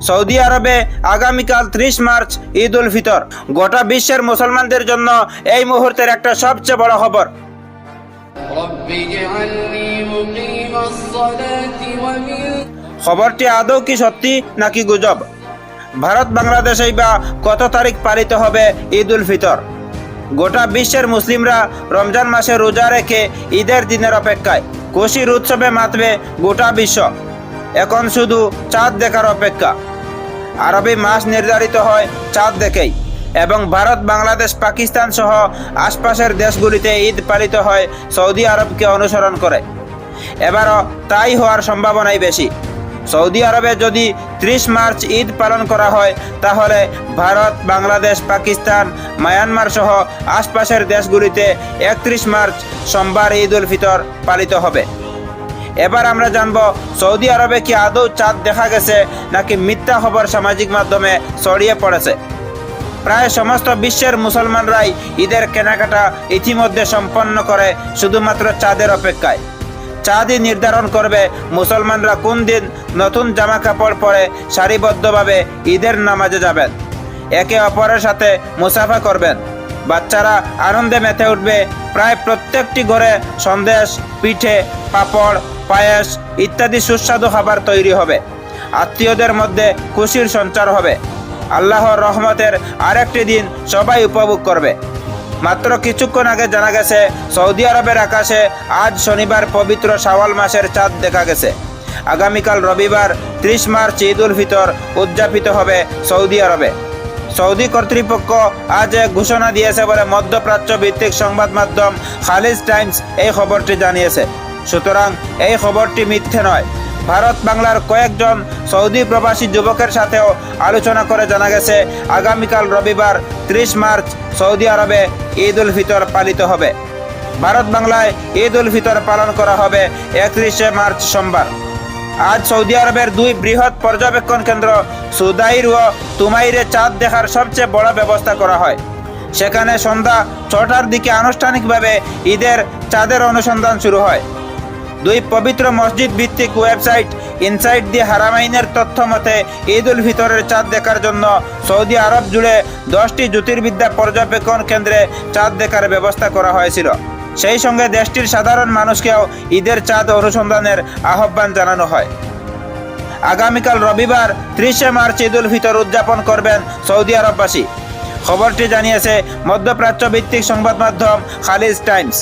Saudi আরবে আগামীকাল ত্রিশ মার্চ ঈদ উল ফিতর। গোটা বিশ্বের মুসলমানদের জন্য এই মুহূর্তের একটা সবচেয়ে বড় খবর। খবরটি আদৌ কি সত্যি নাকি গুজব? ভারত বাংলাদেশেই বা কত তারিখ পালিত হবে ঈদ উল ফিতর? গোটা বিশ্বের মুসলিমরা রমজান মাসে রোজা রেখে ঈদের দিনের অপেক্ষায়। খুশির উৎসবে মাতবে গোটা বিশ্ব। এখন শুধু চাঁদ দেখার অপেক্ষা। আরবি মাস নির্ধারিত হয় চাঁদ দেখেই এবং ভারত, বাংলাদেশ, পাকিস্তান সহ আশপাশের দেশগুলিতে ঈদ পালিত হয় সৌদি আরবকে অনুসরণ করে। এবারও তাই হওয়ার সম্ভাবনাই বেশি। সৌদি আরবে যদি ত্রিশ মার্চ ঈদ পালন করা হয়, তাহলে ভারত, বাংলাদেশ, পাকিস্তান, মায়ানমার সহ আশপাশের দেশগুলিতে একত্রিশ মার্চ সোমবার ঈদ উল ফিতর পালিত হবে। এবার আমরা জানব, সৌদি আরবে কি আদৌ চাঁদ দেখা গেছে নাকি মিথ্যা খবর সামাজিক মাধ্যমে ছড়িয়ে পড়েছে? প্রায় সমস্ত বিশ্বের মুসলমানরাই ঈদের কেনাকাটা ইতিমধ্যে সম্পন্ন করে শুধুমাত্র চাঁদের অপেক্ষায়। চাঁদই নির্ধারণ করবে মুসলমানরা কোন দিন নতুন জামা কাপড় পরে সারিবদ্ধভাবে ঈদের নামাজে যাবেন। একে অপরের সাথে মুসাফা করবেন। বাচ্চারা আনন্দে মেতে উঠবে। প্রায় প্রত্যেকটি ঘরে সন্দেশ, পিঠে, পাপড়, পায়েস ইত্যাদি সুস্বাদু খাবার তৈরি হবে। আত্মীয়দের মধ্যে খুশির সঞ্চার হবে। আল্লাহর রহমতের আরেকটি দিন সবাই উপভোগ করবে। মাত্র কিছুক্ষণ আগে জানা গেছে, সৌদি আরবের আকাশে আজ শনিবার পবিত্র শাওয়াল মাসের চাঁদ দেখা গেছে। আগামীকাল রবিবার ত্রিশ মার্চ ঈদ উল ফিতর উদযাপিত হবে সৌদি আরবে। সৌদি কর্তৃপক্ষ আজ এক ঘোষণা দিয়েছে বলে মধ্যপ্রাচ্য ভিত্তিক সংবাদ মাধ্যম খালিজ টাইমস এই খবরটি জানিয়েছে। সুতরাং এই খবরটি মিথ্যে নয়। ভারত বাংলার কয়েকজন সৌদি প্রবাসী যুবকের সাথেও আলোচনা করে জানা গেছে, আগামীকাল রবিবার ত্রিশ মার্চ সৌদি আরবে ঈদ উল ফিতর পালিত হবে। ভারত বাংলায় ঈদ উল ফিতর পালন করা হবে একত্রিশে মার্চ সোমবার। আজ সৌদি আরবের দুই বৃহৎ পর্যবেক্ষণ কেন্দ্র সুদাইর ও তুমাইরে চাঁদ দেখার সবচেয়ে বড় ব্যবস্থা করা হয়। সেখানে সন্ধ্যা ছটার দিকে আনুষ্ঠানিকভাবে ঈদের চাঁদের অনুসন্ধান শুরু হয়। দুই পবিত্র মসজিদ ভিত্তিক ওয়েবসাইট ইনসাইট দি হারামাইনের তথ্য মতে ঈদ উল ফিতরের চাঁদ দেখার জন্য সৌদি আরব জুড়ে দশটি জ্যোতির্বিদ্যা পর্যবেক্ষণ কেন্দ্রে চাঁদ দেখার ব্যবস্থা করা হয়েছিল। সেই সঙ্গে দেশটির সাধারণ মানুষকেও ঈদের চাঁদ অনুসন্ধানের আহ্বান জানানো হয়। আগামীকাল রবিবার ত্রিশে মার্চ ঈদ উল ফিতর উদযাপন করবেন সৌদি আরববাসী। খবরটি জানিয়েছে মধ্যপ্রাচ্য ভিত্তিক সংবাদ মাধ্যম খালিজ টাইমস।